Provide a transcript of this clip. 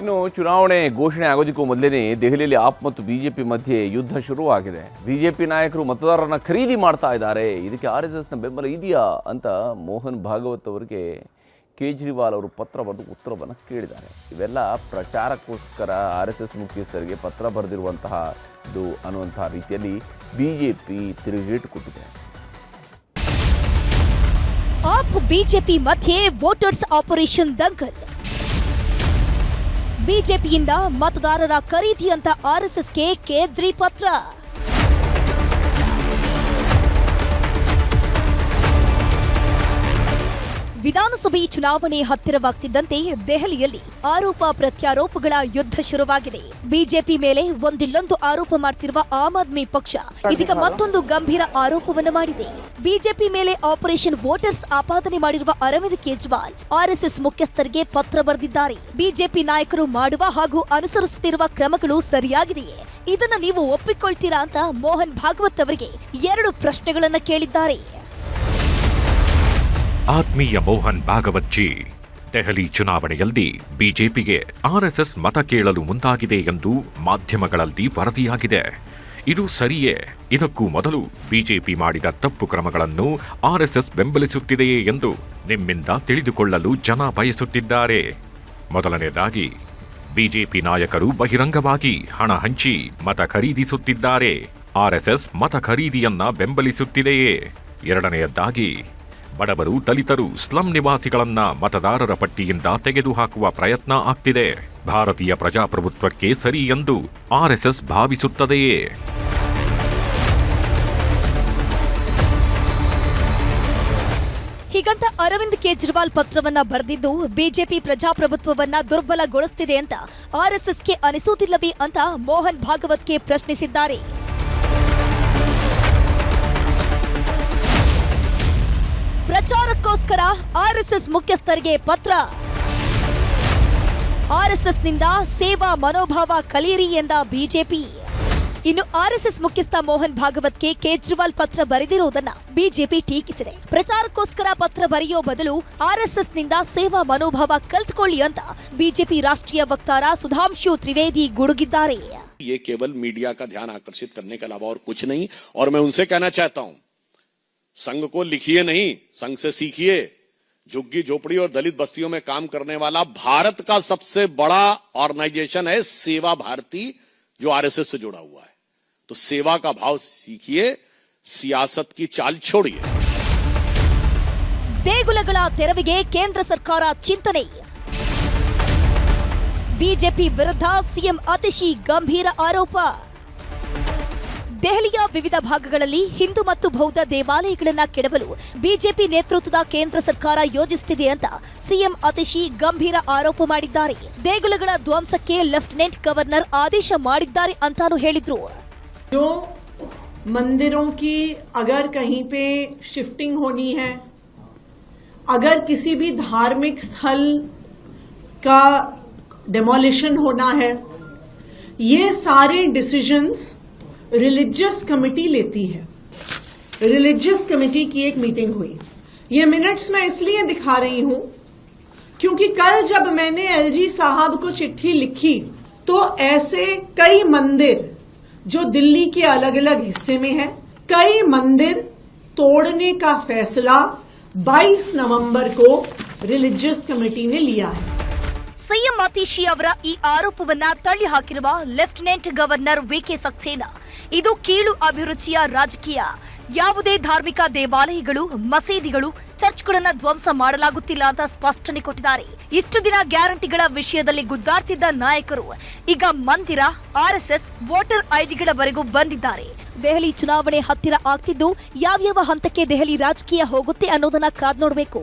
ಇನ್ನು ಚುನಾವಣೆ ಘೋಷಣೆ ಆಗೋದಕ್ಕೂ ಮೊದಲೇ ದೆಹಲಿಯಲ್ಲಿ ಆಪ್ ಮತ್ತು ಬಿಜೆಪಿ ಮಧ್ಯೆ ಯುದ್ಧ ಶುರುವಾಗಿದೆ. ಬಿಜೆಪಿ ನಾಯಕರು ಮತದಾರರನ್ನ ಖರೀದಿ ಮಾಡ್ತಾ ಇದ್ದಾರೆ. ಇದಕ್ಕೆ ಆರ್ ಎಸ್ ಎಸ್ನ ಬೆಂಬಲ ಇದೆಯಾ ಅಂತ ಮೋಹನ್ ಭಾಗವತ್ ಅವರಿಗೆ ಕೇಜ್ರಿವಾಲ್ ಅವರು ಪತ್ರ ಬರೆದು ಉತ್ತರವನ್ನು ಕೇಳಿದ್ದಾರೆ. ಇವೆಲ್ಲ ಪ್ರಚಾರಕ್ಕೋಸ್ಕರ ಆರ್ ಎಸ್ ಎಸ್ ಮುಖ್ಯಸ್ಥರಿಗೆ ಪತ್ರ ಬರೆದಿರುವಂತಹ ಇದು ಅನ್ನುವಂತಹ ರೀತಿಯಲ್ಲಿ ಬಿಜೆಪಿ ತಿರುಗೇಟು ಕೊಟ್ಟಿದೆ. ಆಪ್ ಬಿಜೆಪಿ ಮಧ್ಯೆ ವೋಟರ್ಸ್ ಆಪರೇಷನ್ ದಂಗಲ್. ಬಿಜೆಪಿಯಿಂದ ಮತದಾರರ ಖರೀದಿ ಅಂತ ಆರ್ಎಸ್ಎಸ್ಗೆ ಕೇಜ್ರಿ ಪತ್ರ ವಿಧಾನಸಭೆ ಚುನಾವಣೆ ಹತ್ತಿರವಾಗ್ತಿದ್ದಂತೆ ದೆಹಲಿಯಲ್ಲಿ ಆರೋಪ ಪ್ರತ್ಯಾರೋಪಗಳ ಯುದ್ಧ ಶುರುವಾಗಿದೆ. ಬಿಜೆಪಿ ಮೇಲೆ ಒಂದಿಲ್ಲೊಂದು ಆರೋಪ ಮಾಡ್ತಿರುವ ಆಮ್ ಆದ್ಮಿ ಪಕ್ಷ ಇದೀಗ ಮತ್ತೊಂದು ಗಂಭೀರ ಆರೋಪವನ್ನು ಮಾಡಿದೆ. ಬಿಜೆಪಿ ಮೇಲೆ ಆಪರೇಷನ್ ವೋಟರ್ಸ್ ಆಪಾದನೆ ಮಾಡಿರುವ ಅರವಿಂದ್ ಕೇಜ್ರಿವಾಲ್ ಆರ್ಎಸ್ಎಸ್ ಮುಖ್ಯಸ್ಥರಿಗೆ ಪತ್ರ ಬರೆದಿದ್ದಾರೆ. ಬಿಜೆಪಿ ನಾಯಕರು ಮಾಡುವ ಹಾಗೂ ಅನುಸರಿಸುತ್ತಿರುವ ಕ್ರಮಗಳು ಸರಿಯಾಗಿದೆಯೇ? ಇದನ್ನ ನೀವು ಒಪ್ಪಿಕೊಳ್ತೀರಾ ಅಂತ ಮೋಹನ್ ಭಾಗವತ್ ಅವರಿಗೆ ಎರಡು ಪ್ರಶ್ನೆಗಳನ್ನ ಕೇಳಿದ್ದಾರೆ. ಆತ್ಮೀಯ ಮೋಹನ್ ಭಾಗವತ್ಜಿ. ದೆಹಲಿ ಚುನಾವಣೆಯಲ್ಲಿ ಬಿಜೆಪಿಗೆ ಆರ್ಎಸ್ಎಸ್ ಮತ ಕೇಳಲು ಮುಂದಾಗಿದೆ ಎಂದು ಮಾಧ್ಯಮಗಳಲ್ಲಿ ವರದಿಯಾಗಿದೆ. ಇದು ಸರಿಯೇ? ಇದಕ್ಕೂ ಮೊದಲು ಬಿಜೆಪಿ ಮಾಡಿದ ತಪ್ಪು ಕ್ರಮಗಳನ್ನು ಆರ್ಎಸ್ಎಸ್ ಬೆಂಬಲಿಸುತ್ತಿದೆಯೇ ಎಂದು ನಿಮ್ಮಿಂದ ತಿಳಿದುಕೊಳ್ಳಲು ಜನ ಬಯಸುತ್ತಿದ್ದಾರೆ. ಮೊದಲನೆಯದಾಗಿ, ಬಿಜೆಪಿ ನಾಯಕರು ಬಹಿರಂಗವಾಗಿ ಹಣ ಹಂಚಿ ಮತ ಖರೀದಿಸುತ್ತಿದ್ದಾರೆ. ಆರ್ಎಸ್ಎಸ್ ಮತ ಖರೀದಿಯನ್ನ ಬೆಂಬಲಿಸುತ್ತಿದೆಯೇ? ಎರಡನೆಯದ್ದಾಗಿ ಬಡವರು, ದಲಿತರು, ಸ್ಲಂ ನಿವಾಸಿಗಳನ್ನ ಮತದಾರರ ಪಟ್ಟಿಯಿಂದ ತೆಗೆದುಹಾಕುವ ಪ್ರಯತ್ನ ಆಗ್ತಿದೆ. ಭಾರತೀಯ ಪ್ರಜಾಪ್ರಭುತ್ವಕ್ಕೆ ಸರಿ ಎಂದು ಆರ್ಎಸ್ಎಸ್ ಭಾವಿಸುತ್ತದೆಯೇ? ಹೀಗಂತ ಅರವಿಂದ್ ಕೇಜ್ರಿವಾಲ್ ಪತ್ರವನ್ನ ಬರೆದಿದ್ದು ಬಿಜೆಪಿ ಪ್ರಜಾಪ್ರಭುತ್ವವನ್ನ ದುರ್ಬಲಗೊಳಿಸ್ತಿದೆ ಅಂತ ಆರ್ಎಸ್ಎಸ್ಗೆ ಅನಿಸುತ್ತಿಲ್ಲವೇ ಅಂತ ಮೋಹನ್ ಭಾಗವತ್ಗೆ ಪ್ರಶ್ನಿಸಿದ್ದಾರೆ. ಪ್ರಚಾರಕ್ಕೋಸ್ಕರ ಆರ್ಎಸ್ಎಸ್ ಮುಖ್ಯಸ್ಥರಿಗೆ ಪತ್ರ ಆರ್ಎಸ್ಎಸ್ನಿಂದ ಸೇವಾ ಮನೋಭಾವ ಕಲಿಯಿರಿ ಎಂದ ಬಿಜೆಪಿ ಇನ್ನು ಆರ್ಎಸ್ಎಸ್ ಮುಖ್ಯಸ್ಥ ಮೋಹನ್ ಭಾಗವತ್ಗೆ ಕೇಜ್ರಿವಾಲ್ ಪತ್ರ ಬರೆದಿರುವುದನ್ನ ಬಿಜೆಪಿ ಟೀಕಿಸಿದೆ ಪ್ರಚಾರಕ್ಕೋಸ್ಕರ ಪತ್ರ ಬರೆಯೋ ಬದಲು ಆರ್ಎಸ್ಎಸ್ನಿಂದ ಸೇವಾ ಮನೋಭಾವ ಕಲ್ತ್ಕೊಳ್ಳಿ ಅಂತ ಬಿಜೆಪಿ ರಾಷ್ಟ್ರೀಯ ವಕ್ತಾರ ಸುಧಾಂಶು ತ್ರಿವೇದಿ ಗುಡುಗಿದ್ದಾರೆ ये केवल मीडिया का ध्यान आकर्षित करने के अलावा और कुछ नहीं और मैं उनसे कहना चाहता हूं संघ को लिखिए नहीं संघ से सीखिए झुग्गी झोपड़ी और दलित बस्तियों में काम करने वाला भारत का सबसे बड़ा ऑर्गेनाइजेशन है सेवा भारती जो आरएसएस से जुड़ा हुआ है तो सेवा का भाव सीखिए सियासत की चाल छोड़िए ದೇಗುಲಗಳ ತೆರವಿಗೆ ಕೇಂದ್ರ ಸರ್ಕಾರ ಚಿಂತನೆ ಬಿಜೆಪಿ ವಿರುದ್ಧ ಸಿಎಂ ಅತಿಶಿ ಗಂಭೀರ ಆರೋಪ ದೆಹಲಿಯ ವಿವಿಧ ಭಾಗಗಳಲ್ಲಿ ಹಿಂದೂ ಮತ್ತು ಬೌದ್ಧ ದೇವಾಲಯಗಳನ್ನ ಕೆಡವಲು ಬಿಜೆಪಿ ನೇತೃತ್ವದ ಕೇಂದ್ರ ಸರ್ಕಾರ ಯೋಜಿಸುತ್ತಿದೆ ಅಂತ ಸಿಎಂ ಅತಿಶಿ ಗಂಭೀರ ಆರೋಪ ಮಾಡಿದ್ದಾರೆ ದೇಗುಲಗಳ ಧ್ವಂಸಕ್ಕೆ ಲೆಫ್ಟಿನೆಂಟ್ ಗವರ್ನರ್ ಆದೇಶ ಮಾಡಿದ್ದಾರೆ ಅಂತಾನು ಹೇಳಿದ್ರು जो मंदिरों की अगर कहीं पे शिफ्टिंग होनी है अगर किसी भी धार्मिक स्थल का डेमोलिशन होना है ये सारे डिसीजंस रिलीजियस कमिटी लेती है। रिलीजियस कमिटी की एक मीटिंग हुई। ये मिनट्स मैं इसलिए दिखा रही हूँ क्योंकि कल जब मैंने एलजी साहब को चिट्ठी लिखी तो ऐसे कई मंदिर जो दिल्ली के अलग अलग हिस्से में है, कई मंदिर तोड़ने का फैसला 22 नवंबर को रिलीजियस कमेटी ने लिया है। ಸಿಎಂ ಅತೀಶಿ ಅವರ ಈ ಆರೋಪವನ್ನ ತಳ್ಳಿ ಹಾಕಿರುವ ಲೆಫ್ಟಿನೆಂಟ್ ಗವರ್ನರ್ ವಿಕೆ ಸಕ್ಸೇನಾ. ಇದು ಕೀಳು ಅಭಿರುಚಿಯ ರಾಜಕೀಯ. ಯಾವುದೇ ಧಾರ್ಮಿಕ ದೇವಾಲಯಗಳು, ಮಸೀದಿಗಳು, ಚರ್ಚ್ಗಳನ್ನ ಧ್ವಂಸ ಮಾಡಲಾಗುತ್ತಿಲ್ಲ ಅಂತ ಸ್ಪಷ್ಟನೆ ಕೊಟ್ಟಿದ್ದಾರೆ. ಇಷ್ಟು ದಿನ ಗ್ಯಾರಂಟಿಗಳ ವಿಷಯದಲ್ಲಿ ಗುದ್ದಾಡ್ತಿದ್ದ ನಾಯಕರು ಈಗ ಮಂದಿರ ಆರ್ಎಸ್ಎಸ್ ವೋಟರ್ ಐಡಿಗಳವರೆಗೂ ಬಂದಿದ್ದಾರೆ. ದೆಹಲಿ ಚುನಾವಣೆ ಹತ್ತಿರ ಆಗ್ತಿದ್ದು, ಯಾವ್ಯಾವ ಹಂತಕ್ಕೆ ದೆಹಲಿ ರಾಜಕೀಯ ಹೋಗುತ್ತೆ ಅನ್ನೋದನ್ನ ಕಾದ್ ನೋಡಬೇಕು.